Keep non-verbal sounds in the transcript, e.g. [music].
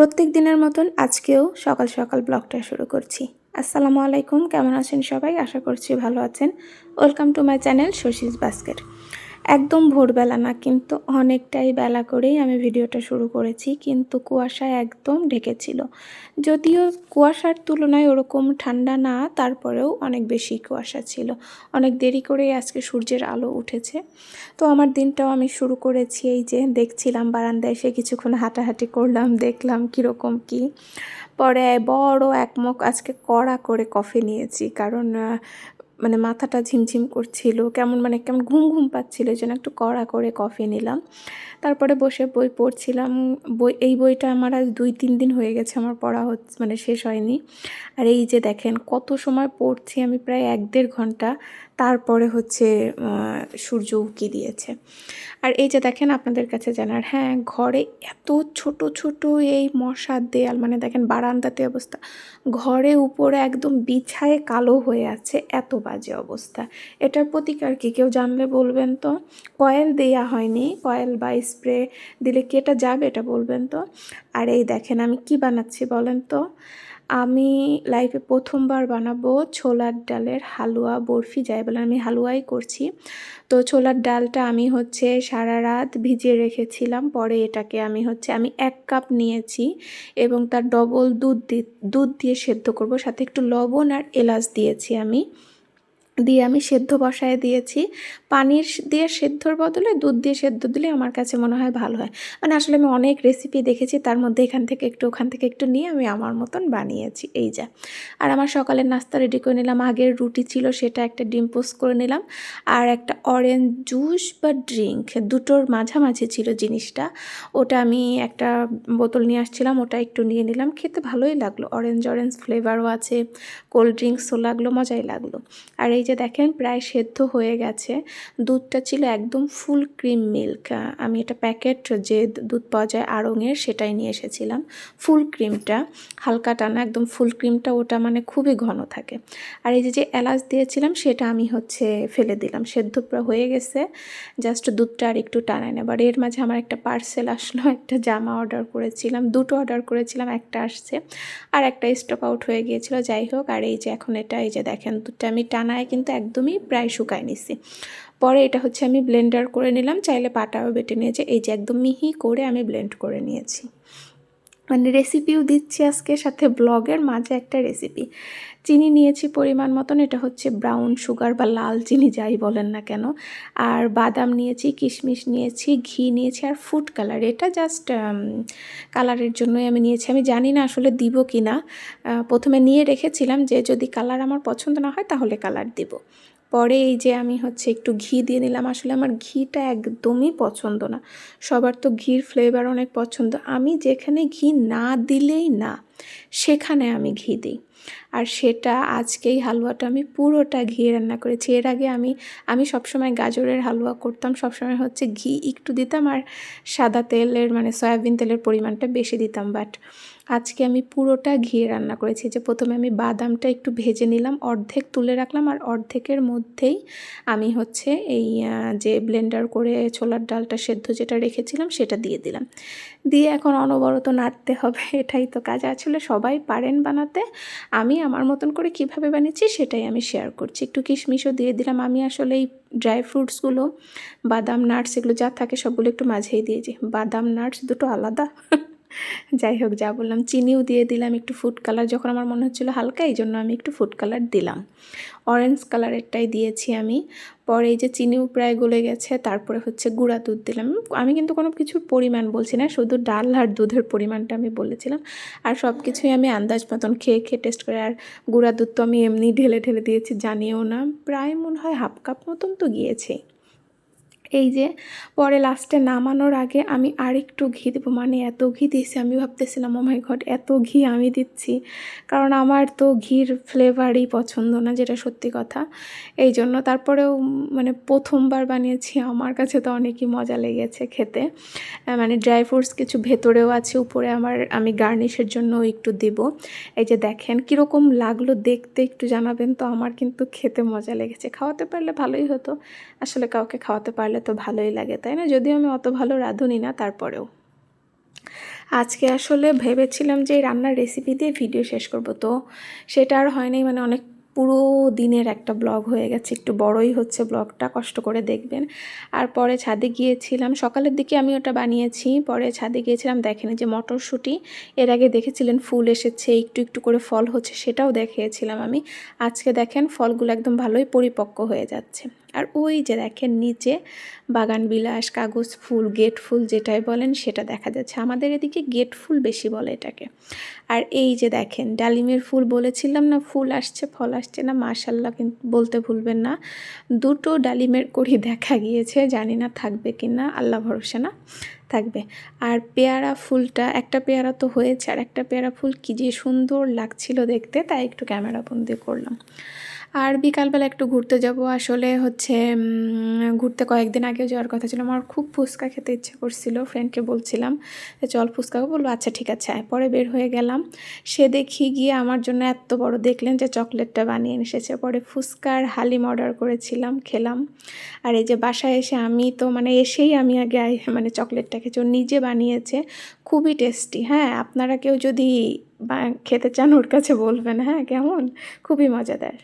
প্রত্যেক দিনের মতন আজকেও সকাল সকাল ব্লগটা শুরু করছি। আসসালামু আলাইকুম, কেমন আছেন সবাই? আশা করছি ভালো আছেন। ওয়েলকাম টু মাই চ্যানেল শশীষ বাস্কেট একদম ভোরবেলা না, কিন্তু অনেকটাই বেলা করেই আমি ভিডিওটা শুরু করেছি, কিন্তু কুয়াশা একদম ঢেকেছিল। যদিও কুয়াশার তুলনায় ওরকম ঠান্ডা না, তারপরেও অনেক বেশি কুয়াশা ছিল। অনেক দেরি করেই আজকে সূর্যের আলো উঠেছে। তো আমার দিনটাও আমি শুরু করেছি এই যে, দেখছিলাম বারান্দায় এসে কিছুক্ষণ হাঁটাহাঁটি করলাম, দেখলাম কীরকম কী। পরে বড় একমক আজকে কড়া করে কফি নিয়েছি, কারণ মানে মাথাটা ঝিমঝিম করছিল, কেমন মানে কেমন ঘুম ঘুম পাচ্ছিল, এই জন্য একটু কড়া করে কফি নিলাম। তারপরে বসে বই পড়ছিলাম, বই, এই বইটা আমার আজ দুই তিন দিন হয়ে গেছে, আমার পড়া হচ্ছে মানে শেষ হয়নি। আর এই যে দেখেন কত সময় পড়ছি আমি প্রায় এক দেড় ঘণ্টা তারপরে হচ্ছে সূর্য উকি দিয়েছে। আর এই যে দেখেন আপনাদের কাছে জানার হ্যাঁ ঘরে এত ছোট ছোট এই মশার দেয়াল মানে দেখেন বারান্দাতে অবস্থা, ঘরে উপরে একদম বিছায়ে কালো হয়ে আছে, এত বাজে অবস্থা। এটার প্রতিকার কি? কেউ জানলে বলবেন তো? কয়েল দেয়া হয়নি, কয়েল বা স্প্রে দিলে কি এটা যাবে এটা বলবেন তো? আর এই দেখেন আমি কি বানাচ্ছি বলেন তো? আমি লাইফে প্রথমবার বানাবো ছোলার ডালের হালুয়া বরফি, যাই বলে আমি হালুয়াই করছি। তো ছোলার ডালটা আমি হচ্ছে সারা রাত ভিজিয়ে রেখেছিলাম, পরে এটাকে আমি হচ্ছে আমি এক কাপ নিয়েছি এবং তার ডবল দুধ দুধ দিয়ে সেদ্ধ করব, সাথে একটু লবণ আর এলাচ দিয়েছি আমি। দিয়ে আমি সেদ্ধ বসায় দিয়েছি। পানির দিয়ে সেদ্ধর বদলে দুধ দিয়ে সেদ্ধ দিলে আমার কাছে মনে হয় ভালো হয়। মানে আসলে আমি অনেক রেসিপি দেখেছি, তার মধ্যে এখান থেকে একটু, ওখান থেকে একটু নিয়ে আমি আমার মতন বানিয়েছি। এই যা। আর আমার সকালের নাস্তা রেডি করে নিলাম। আগের রুটি ছিল সেটা একটা ডিম পোস্ট করে নিলাম। আর একটা অরেঞ্জ জুস বা ড্রিঙ্ক দুটোর মাঝামাঝি ছিল জিনিসটা। ওটা আমি একটা বোতল নিয়ে আসছিলাম, ওটা একটু নিয়ে নিলাম। খেতে ভালোই লাগল। অরেঞ্জ অরেঞ্জ ফ্লেভারও আছে কোল্ড ড্রিঙ্কসও লাগল, মজাই লাগল। আর এই যে দেখেন, প্রায় সেদ্ধ হয়ে গেছে। দুধটা ছিল একদম ফুল ক্রিম মিল্ক। আমি এটা প্যাকেট যে দুধ পাওয়া যায় আড়ঙের সেটাই নিয়ে এসেছিলাম ফুল ক্রিমটা। হালকা টানা একদম ফুল ক্রিমটা, ওটা মানে খুবই ঘন থাকে। আর এই যে যে এলাচ দিয়েছিলাম, সেটা আমি হচ্ছে ফেলে দিলাম। সেদ্ধ হয়ে গেছে, জাস্ট দুধটা আর একটু টানায় নেবার এর মাঝে আমার একটা পার্সেল আসলো, একটা জামা অর্ডার করেছিলাম, দুটো অর্ডার করেছিলাম, একটা আসছে আর একটা স্টক আউট হয়ে গিয়েছিল। যাই হোক, আর এই যে, এখন এটা, এই যে দেখেন, দুধটা আমি টানায় কিন্তু একদমই প্রায় শুকায় নিছি। পরে এটা হচ্ছে আমি ব্লেন্ডার করে নিলাম, চাইলে পাটাও বেটে নিয়েছে। এই যে একদম মিহি করে আমি ব্লেন্ড করে নিয়েছি। মানে রেসিপিও দিচ্ছি আজকে সাথে ব্লগের মাঝে একটা রেসিপি। চিনি নিয়েছি পরিমাণ মতন, এটা হচ্ছে ব্রাউন সুগার বা লাল চিনি যাই বলেন না কেন। আর বাদাম নিয়েছি, কিশমিশ নিয়েছি, ঘি নিয়েছি আর ফুড কালার। এটা জাস্ট কালারের জন্যই আমি নিয়েছি। আমি জানি না আসলে দিব কি না প্রথমে নিয়ে রেখেছিলাম যে যদি কালার আমার পছন্দ না হয় তাহলে কালার দিব। পরে এই যে আমি হচ্ছে একটু ঘি দিয়ে নিলাম, আসলে আমার ঘিটা একদমই পছন্দ না। সবার তো ঘির ফ্লেভার অনেক পছন্দ। আমি যেখানে ঘি না দিলেই না, সেখানে আমি ঘি দিই। আর সেটা আজকেই হালুয়াটা আমি পুরোটা ঘি রান্না করেছি। এর আগে আমি আমি সবসময় গাজরের হালুয়া করতাম, সবসময় হচ্ছে ঘি একটু দিতাম আর সাদা তেলের মানে সয়াবিন তেলের পরিমাণটা বেশি দিতাম। বাট আজকে আমি পুরোটা ঘিয়ে রান্না করেছি। যে প্রথমে আমি বাদামটা একটু ভেজে নিলাম, অর্ধেক তুলে রাখলাম আর অর্ধেকের মধ্যেই আমি হচ্ছে এই যে ব্লেন্ডার করে ছোলার ডালটা সেদ্ধ যেটা রেখেছিলাম সেটা দিয়ে দিলাম। দিয়ে এখন অনবরত নাড়তে হবে, [laughs] এটাই তো কাজ। আসলে সবাই পারেন বানাতে, আমি আমার মতন করে কীভাবে বানিয়েছি সেটাই আমি শেয়ার করছি। একটু কিশমিশও দিয়ে দিলাম। আমি আসলে এই ড্রাই ফ্রুটসগুলো বাদাম নাটস এগুলো যা থাকে সবগুলো একটু মাঝেই দিয়েছি বাদাম নাটস দুটো আলাদা। [laughs] যাই হোক, যা বললাম, চিনিও দিয়ে দিলাম একটু ফুড কালার যখন আমার মনে হচ্ছিল হালকা, এই জন্য আমি একটু ফুড কালার দিলাম। অরেঞ্জ কালারেরটাই দিয়েছি আমি। পরে এই যে চিনিও প্রায় গলে গেছে, তারপরে হচ্ছে গুঁড়া দুধ দিলাম। আমি কিন্তু কোনো কিছুর পরিমাণ বলছি না, শুধু ডাল আর দুধের পরিমাণটা আমি বলেছিলাম। আর সব কিছুই আমি আন্দাজ মতন খেয়ে খেয়ে টেস্ট করে, আর গুঁড়া দুধ তো আমি এমনি ঢেলে ঢেলে দিয়েছি, জানিও না। প্রায় মনে হয় হাফ কাপ মতন তো গিয়েছেই এই যে পরে লাস্টে নামানোর আগে আমি আরেকটু ঘি দেবো। মানে এত ঘি দিয়েছি, আমি ভাবতেছিলাম ও মাই ঘট এত ঘি আমি দিচ্ছি। কারণ আমার তো ঘির ফ্লেভারই পছন্দ না, যেটা সত্যি কথা। এই জন্য তারপরেও মানে প্রথমবার বানিয়েছি, আমার কাছে তো অনেকই মজা লেগেছে খেতে। মানে ড্রাই ফ্রুটস কিছু ভেতরেও আছে, উপরে আমার, আমি গার্নিশের জন্য একটু দেব। এই যে দেখেন, কীরকম লাগল দেখতে, একটু জানাবেন তো, আমার কিন্তু খেতে মজা লেগেছে। খাওয়াতে পারলে ভালোই হতো, আসলে কাউকে খাওয়াতে পারলে তো ভালোই লাগে, তাই না? যদিও আমি অত ভালো রাঁধুনি না, তারপরেও। আজকে আসলে ভেবেছিলাম যে রান্নার রেসিপি দিয়ে ভিডিও শেষ করব, তো সেটা আর হয়নি মানে অনেক পুরো দিনের একটা ব্লগ হয়ে গেছে। একটু বড়ই হচ্ছে ব্লগটা, কষ্ট করে দেখবেন। আর পরে ছাদে গিয়েছিলাম। সকালের দিকে আমি ওটা বানিয়েছি। পরে ছাদে গিয়েছিলাম, দেখেনি যে মটরশুঁটি। এর আগে দেখেছিলেন ফুল এসেছে, একটু একটু করে ফল হচ্ছে, সেটাও দেখিয়েছিলাম আমি। আজকে দেখেন, ফলগুলো একদম ভালোই পরিপক্ক হয়ে যাচ্ছে। আর ওই যে দেখেন, নিচে বাগান, বিলাস, কাগজ ফুল, গেট ফুল যেটাই বলেন, সেটা দেখা যাচ্ছে। আমাদের এদিকে গেট ফুল বেশি বলে এটাকে। আর এই যে দেখেন, ডালিমের ফুল বলেছিলাম না, ফুল আসছে, ফল আসছে না মাশাল্লাহ কিন্তু বলতে ভুলবেন না। দুটো ডালিমের কড়ি দেখা গিয়েছে, জানি না থাকবে কি না আল্লাহ ভরসা না, থাকবে। আর পেয়ারা ফুলটা, একটা পেয়ারা তো হয়েছে, আর একটা পেয়ারা ফুল কী যে সুন্দর লাগছিল দেখতে, তাই একটু ক্যামেরা বন্দি করলাম। আর বিকালবেলা একটু ঘুরতে যাব। আসলে হচ্ছে ঘুরতে কয়েকদিন আগেও যাওয়ার কথা ছিল। আমার খুব ফুচকা খেতে ইচ্ছে করছিল ফ্রেন্ডকে বলছিলাম চল ফুচকা বলব আচ্ছা ঠিক আছে। পরে বের হয়ে গেলাম। সে দেখি গিয়ে আমার জন্য এত বড় দেখলেন যে, চকলেটটা বানিয়ে এসেছে। পরে ফুচকার হালিম অর্ডার করেছিলাম, খেলাম। আর এই যে, বাসায় এসে আমি তো মানে এসেই আমি আগে মানে চকলেটটা খেয়েছি। নিজে বানিয়েছে, খুবই টেস্টি হ্যাঁ? আপনারা কেউ যদি খেতে চান, ওর কাছে বলবেন হ্যাঁ? কেমন? খুবই মজাদার।